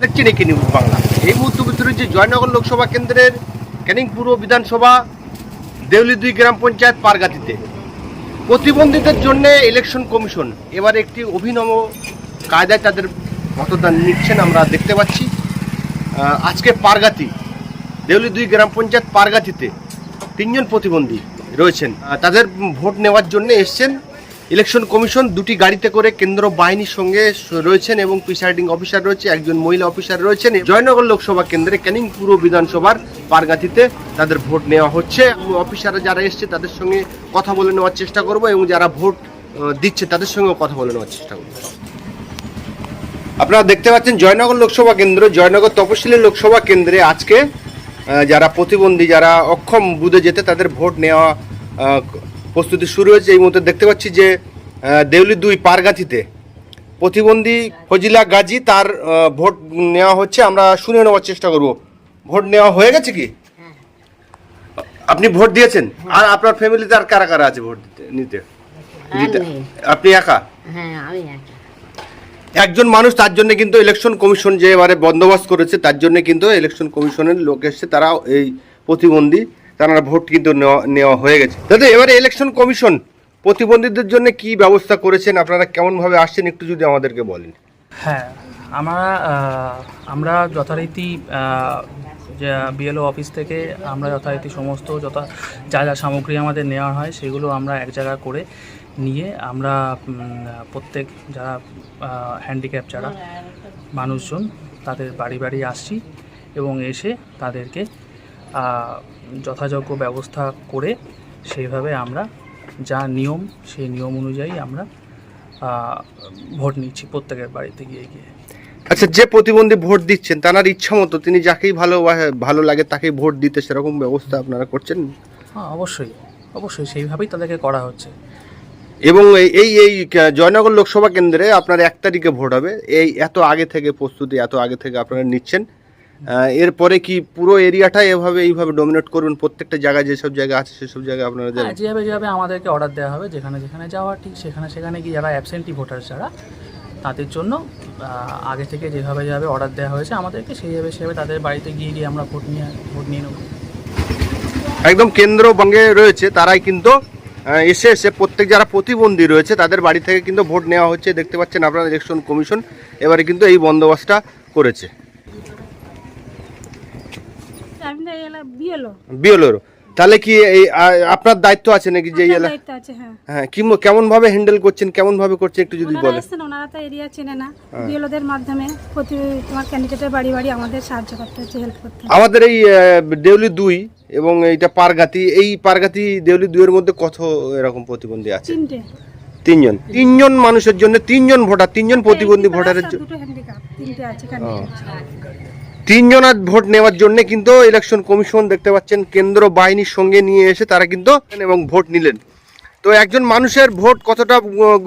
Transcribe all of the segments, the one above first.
দেখছেন একে নিউজ বাংলা। এই মুহূর্তে রয়েছে জয়নগর লোকসভা কেন্দ্রের ক্যানিং পূর্ব বিধানসভা দেউলি দুই গ্রাম পঞ্চায়েত পারগাতিতে। প্রতিবন্ধীদের জন্য ইলেকশন কমিশন এবার একটি অভিনব কায়দায় তাদের মতদান নিচ্ছেন আমরা দেখতে পাচ্ছি। আজকে পারগাতি, দেউলি দুই গ্রাম পঞ্চায়েত পারগাতিতে তিনজন প্রতিবন্ধী রয়েছেন। তাদের ভোট নেওয়ার জন্য এসছেন। ইলেকশন কমিশন দুটি গাড়িতে করে কেন্দ্র বাহিনীর সঙ্গে রয়েছেন এবং প্রিসাইডিং অফিসার রয়েছে, একজন মহিলা অফিসার রয়েছেন। জয়নগর লোকসভা কেন্দ্রে ক্যানিং পূর্ব বিধানসভার পারগাতিতে তাদের ভোট নেওয়া হচ্ছে। অফিসাররা যারা এসছে তাদের সঙ্গে কথা বলে নেওয়ার চেষ্টা করব এবং যারা ভোট দিচ্ছে তাদের সঙ্গেও কথা বলে নেওয়ার চেষ্টা করব। আপনারা দেখতে পাচ্ছেন জয়নগর লোকসভা কেন্দ্র, জয়নগর তপশিলি লোকসভা কেন্দ্রে আজকে যারা প্রতিবন্ধী, যারা অক্ষম বুধে যেতে তাদের ভোট নেওয়া প্রস্তুতি শুরু হয়েছে এই মুহূর্তে দেখতে পাচ্ছি যে দেউলি দুই পারগাছিতে। প্রতিবন্ধী ফজিলা গাজী তার ভোট নেওয়া হচ্ছে আমরা শুনে নেওয়ার চেষ্টা করব। ভোট নেওয়া হয়ে গেছে কি? আপনি ভোট দিয়েছেন? আর আপনার ফ্যামিলিতে আর কারা কারা আছে ভোট দিতে নিতে? আপনি একা? হ্যাঁ একা। একজন মানুষ তার জন্য কিন্তু ইলেকশন কমিশন যে এবারে বন্দোবস্ত করেছে তার জন্য কিন্তু ইলেকশন কমিশনের লোক এসছে তারা এই প্রতিবন্ধী। তারা ভোট কিন্তু নেওয়া- হয়ে গেছে। দাদা, এবারে ইলেকশন কমিশন প্রতিবন্ধীদের জন্য কি ব্যবস্থা করেছেন? আপনারা কেমন ভাবে আসছেন? একটু যদি আমাদেরকে বলেন। হ্যাঁ আমরা আমরা যথারীতি বিএলও অফিস থেকে আমরা যথারীতি সমস্ত যথা, যা যা সামগ্রী আমাদের নেওয়া হয়, সেগুলো আমরা এক জায়গা করে নিয়ে আমরা প্রত্যেক যারা হ্যান্ডিক্যাপ যারা মানুষজন, তাদের বাড়ি বাড়ি আসছি এবং এসে তাদেরকে যথাযোগ্য ব্যবস্থা করে সেইভাবে আমরা যা নিয়ম সেই নিয়ম অনুযায়ী আমরা ভোট নিচ্ছি প্রত্যেকের বাড়িতে গিয়ে গিয়ে। আচ্ছা যে প্রতিবন্ধী ভোট দিচ্ছেন তার ইচ্ছা মতো তিনি যাকেই ভালো ভালো লাগে তাকেই ভোট দিতে সেরকম ব্যবস্থা আপনারা করছেন? হ্যাঁ অবশ্যই অবশ্যই সেইভাবেই তাদেরকে করা হচ্ছে। এবং এই- এই জয়নগর লোকসভা কেন্দ্রে আপনার এক তারিখে ভোট হবে। এই এত আগে থেকে প্রস্তুতি এত আগে থেকে আপনারা নিচ্ছেন। এরপরে কি পুরো এরিয়াটা এভাবে এইভাবে ডমিনেট করবেন প্রত্যেকটা জায়গায় যেসব জায়গা আছে সেসব জায়গায় আপনারা হ্যাঁ যাবেন যেভাবে যেভাবে আমাদেরকে অর্ডার দেওয়া হবে যেখানে যেখানে যাওয়া ঠিক সেখানে সেখানে গিয়ে যারা অ্যাবসেন্টি ভোটার যারা তাদের জন্য আগে থেকে যেভাবে যেভাবে অর্ডার দেওয়া হয়েছে আমাদেরকে সেইভাবে সেভাবে তাদের বাড়িতে গিয়ে গিয়ে আমরা ভোট নিয়ে ভোট নিয়ে নেব। একদম কেন্দ্র কেন্দ্রবঙ্গে রয়েছে তারাই কিন্তু এসে এসে প্রত্যেক যারা প্রতিবন্ধী রয়েছে তাদের বাড়ি থেকে কিন্তু ভোট নেওয়া হচ্ছে। দেখতে পাচ্ছেন আপনারা ইলেকশন কমিশন এবারে কিন্তু এই বন্দোবস্তটা করেছে আমি তো এই এলা বিয়েলো বিএলওর। তাহলে কি এই আপনার দায়িত্ব আছে নাকি যে হ্যাঁ। হ্যাঁ কি কেমন ভাবে হ্যান্ডেল করছেন কেমন ভাবে করছেন একটু যদি বলেন? ওনারা তো এরিয়া চেনে না। বিয়েলোদের মাধ্যমে প্রতি তোমার ক্যান্ডিডেটের বাড়ি বাড়ি আমাদের সাহায্য করতে হচ্ছে হেল্প করতে আমাদের এই দেউলি দুই এবং এইটা পারগাতি এই পারগাতি দেউলি দুইয়ের মধ্যে কত এরকম প্রতিবন্ধী আছে? তিনটে। তিনজন। তিনজন মানুষের জন্য তিনজন ভোটার তিনজন প্রতিবন্ধী ভোটারের জন্য দুটো হ্যান্ডিক্যাপ তিনটে আছে তিনজনের ভোট নেওয়ার জন্য কিন্তু ইলেকশন কমিশন দেখতে পাচ্ছেন কেন্দ্র বাহিনীর সঙ্গে নিয়ে এসে তারা কিন্তু এবং ভোট নিলেন। তো একজন মানুষের ভোট কতটা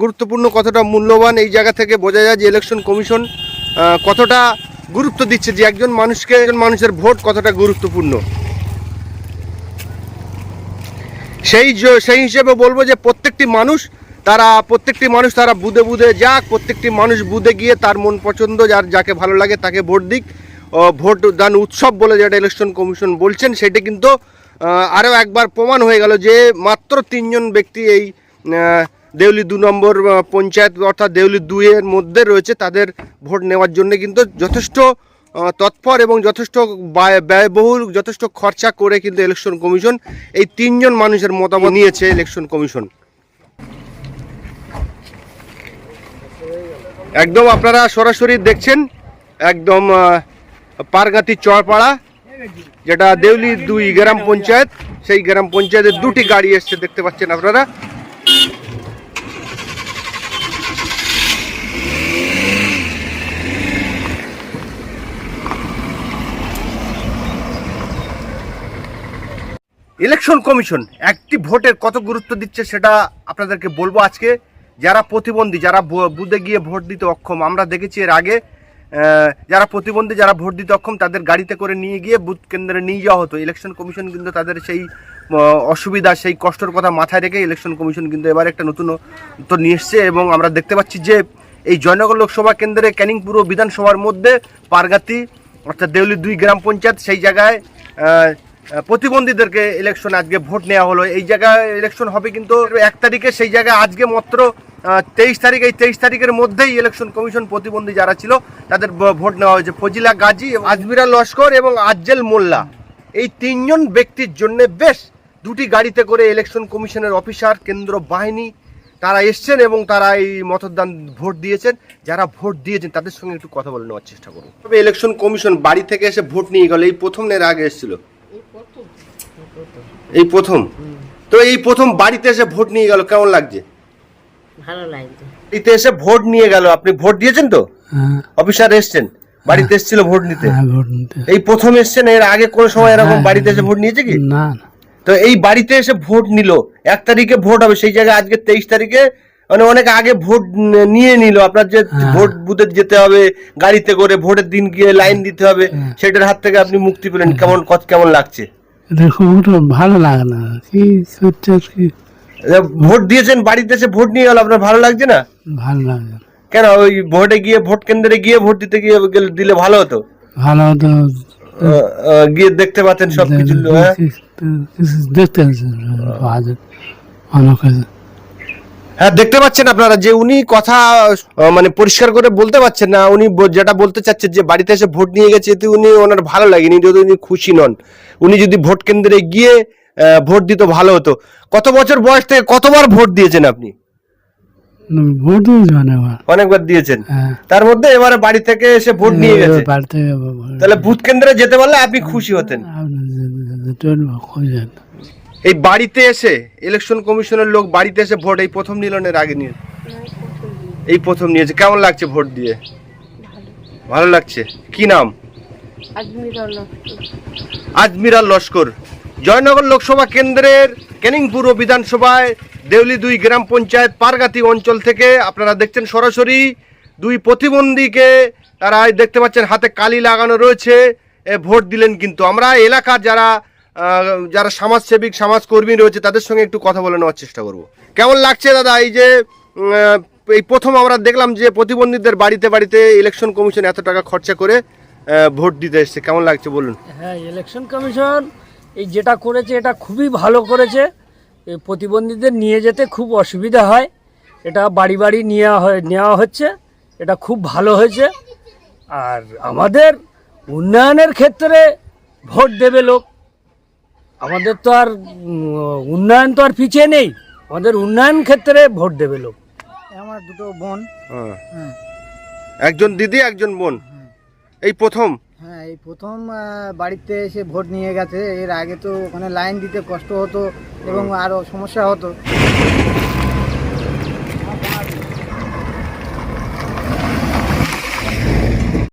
গুরুত্বপূর্ণ, কতটা মূল্যবান, এই জায়গা থেকে বোঝা যায় যে ইলেকশন কমিশন কতটা গুরুত্ব দিচ্ছে যে একজন মানুষকে, একজন মানুষের ভোট কতটা গুরুত্বপূর্ণ। সেই সেই হিসেবে বলব যে প্রত্যেকটি মানুষ তারা, প্রত্যেকটি মানুষ তারা বুধে বুধে যাক, প্রত্যেকটি মানুষ বুধে গিয়ে তার মন পছন্দ, যার, যাকে ভালো লাগে তাকে ভোট দিক। ও ভোট দান উৎসব বলে যেটা ইলেকশন কমিশন বলছেন, সেটা কিন্তু আরও একবার প্রমাণ হয়ে গেল যে মাত্র তিনজন ব্যক্তি এই দেউলি দু নম্বর পঞ্চায়েত অর্থাৎ দেউলি দুইয়ের মধ্যে রয়েছে, তাদের ভোট নেওয়ার জন্য কিন্তু যথেষ্ট তৎপর এবং যথেষ্ট ব্যয়- ব্যয়বহুল, যথেষ্ট খরচা করে কিন্তু ইলেকশন কমিশন এই তিনজন মানুষের মতামত নিয়েছে ইলেকশন কমিশন একদম আপনারা সরাসরি দেখছেন, একদম পারগাতি চরপাড়া, যেটা দেউলি দুই গ্রাম পঞ্চায়েত, সেই গ্রাম পঞ্চায়েতের দুটি গাড়ি এসছে, দেখতে পাচ্ছেন আপনারা। ইলেকশন কমিশন একটি ভোটের কত গুরুত্ব দিচ্ছে সেটা আপনাদেরকে বলব আজকে। যারা প্রতিবন্ধী, যারা বু- বুথে গিয়ে ভোট দিতে অক্ষম, আমরা দেখেছি এর আগে যারা প্রতিবন্ধী, যারা ভোট দিতে অক্ষম তাদের গাড়িতে করে নিয়ে গিয়ে বুথ কেন্দ্রে নিয়ে যাওয়া হতো। ইলেকশন কমিশন কিন্তু তাদের সেই অসুবিধা, সেই কষ্টের কথা মাথায় রেখে ইলেকশন কমিশন কিন্তু এবার একটা নতুন তো নিয়ে এসছে এবং আমরা দেখতে পাচ্ছি যে এই জয়নগর লোকসভা কেন্দ্রে ক্যানিং বিধানসভার মধ্যে পারগাতি, অর্থাৎ দেউলি দুই গ্রাম পঞ্চায়েত, সেই জায়গায় প্রতিবন্ধীদেরকে ইলেকশন আজকে ভোট নেওয়া হলো। এই জায়গায় ইলেকশন হবে কিন্তু এক তারিখে, সেই জায়গায় আজকে মাত্র তেইশ তারিখ এই তেইশ তারিখের মধ্যেই ইলেকশন কমিশন প্রতিবন্ধী যারা ছিল তাদের ভোট নেওয়া হয়েছে। ফজিলা গাজী আজমিরা লস্কর এবং আজ্জেল মোল্লা। এই তিনজন ব্যক্তির জন্য বেশ দুটি গাড়িতে করে ইলেকশন কমিশনের অফিসার কেন্দ্র বাহিনী তারা এসছেন এবং তারা এই মতদান ভোট দিয়েছেন। যারা ভোট দিয়েছেন তাদের সঙ্গে একটু কথা বলে নেওয়ার চেষ্টা করুন। তবে ইলেকশন কমিশন বাড়ি থেকে এসে ভোট নিয়ে গেল। এই প্রথম এর আগে এসেছিল? এই প্রথম? তো এই প্রথম বাড়িতে এসে ভোট নিয়ে গেল কেমন লাগছে? ভালো লাগছে। বাড়িতে এসে ভোট নিয়ে গেল। আপনি ভোট দিয়েছেন তো? হ্যাঁ। অফিসার এসছেন বাড়িতে এসেছিল ভোট নিতে। হ্যাঁ ভোট নিতে। এই প্রথম এসছেন এর আগে কোন সময় এরকম হ্যাঁ, বাড়িতে এসে ভোট নিয়েছে কি? না তো এই বাড়িতে এসে ভোট নিল। এক তারিখে ভোট হবে সেই জায়গায় আজকে তেইশ তারিখে মানে অনেক আগে ভোট নিয়ে নিল। আপনার যে হ্যাঁ। ভোট বুথে যেতে হবে গাড়িতে করে ভোটের দিন গিয়ে লাইন দিতে হবে হ্যাঁ। সেটার হাত থেকে আপনি মুক্তি পেলেন। কেমন কত কেমন লাগছে? ভালো লাগে না। কি এ, ভোট দিয়েছেন বাড়িতে এসে ভোট নিয়ে গেল আপনার ভালো লাগছে না? ভালো লাগে কেন ওই ভোটে গিয়ে ভোট কেন্দ্রে গিয়ে ভোট দিতে গিয়ে দিলে ভালো হতো? ভালো তো আহ, আহ, গিয়ে দেখতে পাচ্ছেন সব কিছু হ্যাঁ? দেখতে কিছু হ্যাঁ দেখতে পাচ্ছেন আপনারা যে উনি কথা মানে পরিষ্কার করে বলতে পারছেন না উনি যেটা বলতে চাচ্ছেন যে বাড়িতে এসে ভোট নিয়ে গেছে এতে উনি ওনার ভালো লাগেনি যদি উনি খুশি নন। উনি যদি ভোট কেন্দ্রে গিয়ে ভোট দিত ভালো হতো। কত বছর বয়স থেকে কতবার ভোট দিয়েছেন আপনি? ভোট দিয়েছে অনেকবার। অনেকবার দিয়েছেন। হ্যাঁ। তার মধ্যে এবারে বাড়ি থেকে এসে ভোট নিয়ে গেছে। ভোট- তাহলে বুথ কেন্দ্রে যেতে পারলে আপনি খুশি হতেন। এই বাড়িতে এসে ইলেকশন কমিশনের লোক বাড়িতে এসে ভোট এই প্রথম নিলনের আগে নিয়ে এই প্রথম নিয়েছে। কেমন লাগছে ভোট দিয়ে? ভালো লাগছে। কি নাম? আজমিরা লস্কর। জয়নগর লোকসভা কেন্দ্রের ক্যানিং পূর্ব বিধানসভায় দেউলি দুই গ্রাম পঞ্চায়েত পারগাতি অঞ্চল থেকে আপনারা দেখছেন সরাসরি দুই প্রতিবন্ধীকে তারা দেখতে পাচ্ছেন, হাতে কালি লাগানো রয়েছে ভোট দিলেন কিন্তু। আমরা এলাকার যারা যারা সমাজসেবিক সমাজকর্মী রয়েছে, তাদের সঙ্গে একটু কথা বলে নেওয়ার চেষ্টা করব। কেমন লাগছে দাদা এই যে এই প্রথম আমরা দেখলাম যে প্রতিবন্ধীদের বাড়িতে বাড়িতে ইলেকশন কমিশন এত টাকা খরচা করে ভোট দিতে এসছে। কেমন লাগছে বলুন? হ্যাঁ ইলেকশন কমিশন এই যেটা করেছে এটা খুবই ভালো করেছে। এই প্রতিবন্ধীদের নিয়ে যেতে খুব অসুবিধা হয়। এটা বাড়ি বাড়ি নেওয়া হয় নেওয়া হচ্ছে। এটা খুব ভালো হয়েছে। আর আমাদের উন্নয়নের ক্ষেত্রে ভোট দেবে লোক। আমাদের তো আর উন্নয়ন তো আর পিছিয়ে নেই। আমাদের উন্নয়ন ক্ষেত্রে ভোট দেবে লোক। আমার দুটো বোন। হ্যাঁ। একজন দিদি একজন বোন। এই প্রথম। এই প্রথম বাড়িতে এসে ভোট নিয়ে গেছে। এর আগে তো ওখানে লাইন দিতে কষ্ট হতো এবং আরও সমস্যা হতো।